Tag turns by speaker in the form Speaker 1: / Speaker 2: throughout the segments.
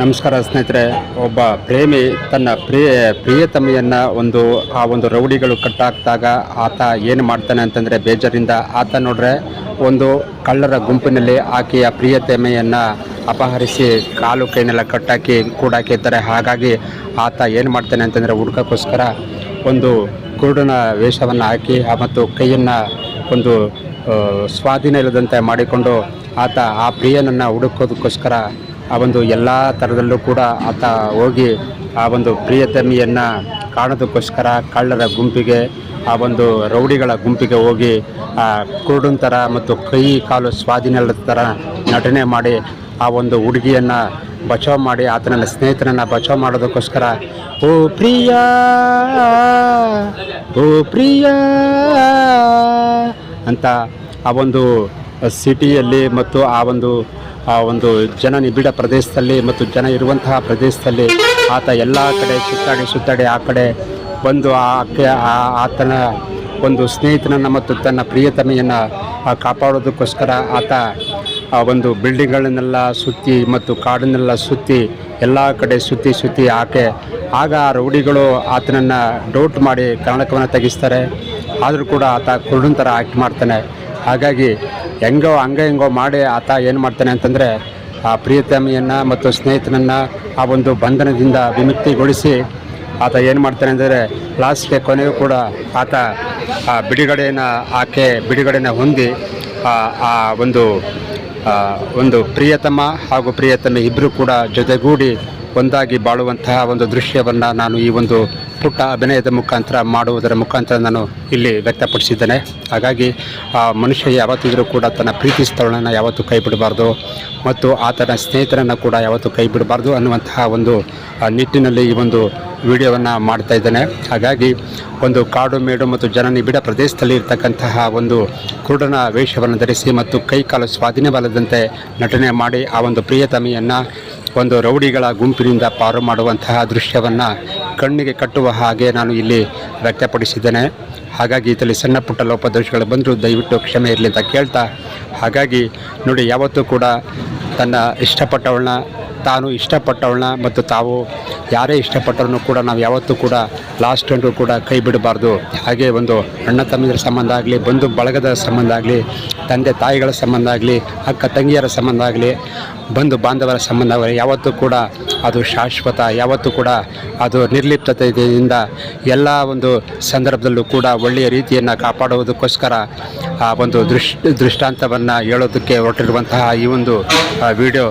Speaker 1: ನಮಸ್ಕಾರ ಸ್ನೇಹಿತರೆ, ಒಬ್ಬ ಪ್ರೇಮಿ, ತನ್ನ ಪ್ರಿಯ, ಪ್ರಿಯತಮೆಯನ್ನು ಒಂದು, ಆ ಒಂದು ರೌಡಿಗಳು ಕಟ್ಟಾಕ್ದಾಗ ಆತ ಏನು ಮಾಡ್ತಾನೆ ಅಂತಂದರೆ ಬೇಜಾರಿಂದ ಆತ ನೋಡ್ರೆ ಒಂದು ಕಳ್ಳರ ಗುಂಪಿನಲ್ಲಿ ಆಕೆಯ ಪ್ರಿಯತಮೆಯನ್ನು ಅಪಹರಿಸಿ ಕಾಲು ಕೈನೆಲ್ಲ ಕಟ್ಟಾಕಿ ಕೂಡಾಕಿರ್ತಾರೆ. ಹಾಗಾಗಿ ಆತ ಏನು ಮಾಡ್ತಾನೆ ಅಂತಂದರೆ ಹುಡುಕಕ್ಕೋಸ್ಕರ ಒಂದು ಕುರುಡನ ವೇಷವನ್ನು ಹಾಕಿ ಮತ್ತು ಕೈಯನ್ನು ಒಂದು ಸ್ವಾಧೀನ ಇಲ್ಲದಂತೆ ಮಾಡಿಕೊಂಡು ಆತ ಆ ಪ್ರಿಯನನ್ನು ಹುಡುಕೋದಕ್ಕೋಸ್ಕರ ಆ ಒಂದು ಎಲ್ಲ ಥರದಲ್ಲೂ ಕೂಡ ಆತ ಹೋಗಿ ಆ ಒಂದು ಪ್ರಿಯತಮಿಯನ್ನು ಕಾಣೋದಕ್ಕೋಸ್ಕರ ಕಳ್ಳರ ಗುಂಪಿಗೆ, ಆ ಒಂದು ರೌಡಿಗಳ ಗುಂಪಿಗೆ ಹೋಗಿ, ಆ ಕುರುಡನ ಥರ ಮತ್ತು ಕೈ ಕಾಲು ಸ್ವಾಧೀನದ ಥರ ನಟನೆ ಮಾಡಿ ಆ ಒಂದು ಹುಡುಗಿಯನ್ನು ಬಚಾವ್ ಮಾಡಿ ಆತನ ಸ್ನೇಹಿತನನ್ನು ಬಚಾವ್ ಮಾಡೋದಕ್ಕೋಸ್ಕರ, ಓ ಪ್ರಿಯ! ಓ ಪ್ರಿಯ! ಅಂತ ಆ ಒಂದು ಸಿಟಿಯಲ್ಲಿ ಮತ್ತು ಆ ಒಂದು ಆ ಒಂದು ಜನ ನಿಬಿಡ ಪ್ರದೇಶದಲ್ಲಿ ಮತ್ತು ಜನ ಇರುವಂತಹ ಪ್ರದೇಶದಲ್ಲಿ ಆತ ಎಲ್ಲ ಕಡೆ ಸುತ್ತಾಡಿ ಸುತ್ತಾಡಿ ಆ ಕಡೆ ಬಂದು ಆಕೆ ಆ- ಆತನ ಒಂದು ಸ್ನೇಹಿತನನ್ನು ಮತ್ತು ತನ್ನ ಪ್ರಿಯತಮೆಯನ್ನು ಕಾಪಾಡೋದಕ್ಕೋಸ್ಕರ ಆತ ಆ ಒಂದು ಬಿಲ್ಡಿಂಗ್ಗಳನ್ನೆಲ್ಲ ಸುತ್ತಿ ಮತ್ತು ಕಾಡನ್ನೆಲ್ಲ ಸುತ್ತಿ ಎಲ್ಲ ಕಡೆ ಸುತ್ತಿ ಸುತ್ತಿ ಆಕೆ, ಆಗ ಆ ರೌಡಿಗಳು ಆತನನ್ನು ಡೌಟ್ ಮಾಡಿ ಕನ್ನಡಕವನ್ನು ತೆಗೆಸ್ತಾರೆ. ಆದರೂ ಕೂಡ ಆತ ಕುರುಡನ್ ಥರ ಆ್ಯಕ್ಟ್ ಮಾಡ್ತಾನೆ. ಹಾಗಾಗಿ ಹೆಂಗೋ ಹಂಗೆ ಹೆಂಗೋ ಮಾಡಿ ಆತ ಏನು ಮಾಡ್ತಾನೆ ಅಂತಂದರೆ ಆ ಪ್ರಿಯತಮೆಯನ್ನು ಮತ್ತು ಸ್ನೇಹಿತನನ್ನು ಆ ಒಂದು ಬಂಧನದಿಂದ ವಿಮುಕ್ತಿಗೊಳಿಸಿ ಆತ ಏನು ಮಾಡ್ತಾನೆ ಅಂದರೆ ಲಾಸ್ಟ್ಗೆ ಕೊನೆಯೂ ಕೂಡ ಆತ ಆ ಬಿಡುಗಡೆಯನ್ನು ಆಕೆ ಬಿಡುಗಡೆಯನ್ನು ಹೊಂದಿ ಆ ಒಂದು ಒಂದು ಪ್ರಿಯತಮ ಹಾಗೂ ಪ್ರಿಯತಮ ಇಬ್ಬರು ಕೂಡ ಜೊತೆಗೂಡಿ ಒಂದಾಗಿ ಬಾಳುವಂತಹ ಒಂದು ದೃಶ್ಯವನ್ನು ನಾನು ಈ ಒಂದು ಪುಟ್ಟ ಅಭಿನಯದ ಮುಖಾಂತರ ಮಾಡುವುದರ ಮುಖಾಂತರ ನಾನು ಇಲ್ಲಿ ವ್ಯಕ್ತಪಡಿಸಿದ್ದೇನೆ. ಹಾಗಾಗಿ ಆ ಮನುಷ್ಯ ಯಾವತ್ತಿದ್ರೂ ಕೂಡ ತನ್ನ ಪ್ರೀತಿ ಸ್ಥಳವನ್ನು ಯಾವತ್ತೂ ಕೈ ಬಿಡಬಾರ್ದು ಮತ್ತು ಆತನ ಸ್ನೇಹಿತರನ್ನು ಕೂಡ ಯಾವತ್ತೂ ಕೈ ಬಿಡಬಾರ್ದು ಅನ್ನುವಂತಹ ಒಂದು ನಿಟ್ಟಿನಲ್ಲಿ ಈ ಒಂದು ವಿಡಿಯೋವನ್ನು ಮಾಡ್ತಾ ಇದ್ದೇನೆ. ಹಾಗಾಗಿ ಒಂದು ಕಾಡು ಮೇಡು ಮತ್ತು ಜನ ನಿಬಿಡ ಪ್ರದೇಶದಲ್ಲಿ ಇರತಕ್ಕಂತಹ ಒಂದು ಕುರುಡನ ವೇಷವನ್ನು ಧರಿಸಿ ಮತ್ತು ಕೈಕಾಲು ಸ್ವಾಧೀನವಲ್ಲದಂತೆ ನಟನೆ ಮಾಡಿ ಆ ಒಂದು ಪ್ರಿಯತಮೆಯನ್ನು ಒಂದು ರೌಡಿಗಳ ಗುಂಪಿನಿಂದ ಪಾರು ಮಾಡುವಂತಹ ದೃಶ್ಯವನ್ನು ಕಣ್ಣಿಗೆ ಕಟ್ಟುವ ಹಾಗೆ ನಾನು ಇಲ್ಲಿ ವ್ಯಕ್ತಪಡಿಸಿದ್ದೇನೆ. ಹಾಗಾಗಿ ಇದರಲ್ಲಿ ಸಣ್ಣ ಪುಟ್ಟ ಲೋಪದೋಷಗಳು ಬಂದರೂ ದಯವಿಟ್ಟು ಕ್ಷಮೆ ಇರಲಿ ಅಂತ ಕೇಳ್ತಾ, ಹಾಗಾಗಿ ನೋಡಿ, ಯಾವತ್ತೂ ಕೂಡ ತನ್ನ ಇಷ್ಟಪಟ್ಟವಳನ್ನ, ತಾನು ಇಷ್ಟಪಟ್ಟವಳನ್ನ ಮತ್ತು ತಾವು ಯಾರೇ ಇಷ್ಟಪಟ್ಟರೂ ಕೂಡ ನಾವು ಯಾವತ್ತೂ ಕೂಡ ಲಾಸ್ಟ್ ಗಂಟು ಕೂಡ ಕೈ ಬಿಡಬಾರ್ದು. ಹಾಗೆ ಒಂದು ಅಣ್ಣ ತಮ್ಮಂದಿರ ಸಂಬಂಧ ಆಗಲಿ, ಬಂಧು ಬಳಗದ ಸಂಬಂಧ ಆಗಲಿ, ತಂದೆ ತಾಯಿಗಳ ಸಂಬಂಧ ಆಗಲಿ, ಅಕ್ಕ ತಂಗಿಯರ ಸಂಬಂಧ ಆಗಲಿ, ಬಂಧು ಬಾಂಧವರ ಸಂಬಂಧ ಆಗಲಿ, ಯಾವತ್ತೂ ಕೂಡ ಅದು ಶಾಶ್ವತ, ಯಾವತ್ತೂ ಕೂಡ ಅದು ನಿರ್ಲಿಪ್ತತೆಯಿಂದ ಎಲ್ಲ ಒಂದು ಸಂದರ್ಭದಲ್ಲೂ ಕೂಡ ಒಳ್ಳೆಯ ರೀತಿಯನ್ನು ಕಾಪಾಡುವುದಕ್ಕೋಸ್ಕರ ಆ ಒಂದು ದೃಶ್, ದೃಷ್ಟಾಂತವನ್ನು ಹೇಳೋದಕ್ಕೆ ಹೊರಟಿರುವಂತಹ ಈ ಒಂದು ವಿಡಿಯೋ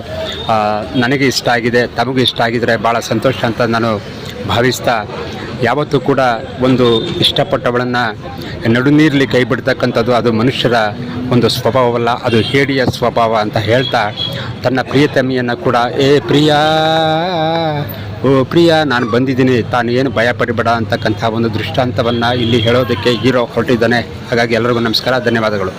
Speaker 1: ನನಗೆ ಇಷ್ಟ ಆಗಿದೆ, ತಮಗೂ ಇಷ್ಟ ಆಗಿದರೆ ಭಾಳ ಸಂತೋಷ ಅಂತ ನಾನು ಭಾವಿಸ್ತಾ, ಯಾವತ್ತೂ ಕೂಡ ಒಂದು ಇಷ್ಟಪಟ್ಟವಳನ್ನು ನಡುನೀರಲ್ಲಿ ಕೈ ಬಿಡ್ತಕ್ಕಂಥದ್ದು ಅದು ಮನುಷ್ಯರ ಒಂದು ಸ್ವಭಾವವಲ್ಲ, ಅದು ಹೇಡಿಯ ಸ್ವಭಾವ ಅಂತ ಹೇಳ್ತಾ ತನ್ನ ಪ್ರಿಯತಮಿಯನ್ನು ಕೂಡ, ಏ ಪ್ರಿಯಾ, ಓ ಪ್ರಿಯ, ನಾನು ಬಂದಿದ್ದೀನಿ. ತಾನು ಏನು ಭಯ ಪಡಿಬೇಡ ಅಂತಕ್ಕಂಥ ಒಂದು ದೃಷ್ಟಾಂತವನ್ನು ಇಲ್ಲಿ ಹೇಳೋದಕ್ಕೆ ಹೀರೋ ಹೊರಟಿದ್ದಾನೆ. ಹಾಗಾಗಿ ಎಲ್ಲರಿಗೂ ನಮಸ್ಕಾರ, ಧನ್ಯವಾದಗಳು.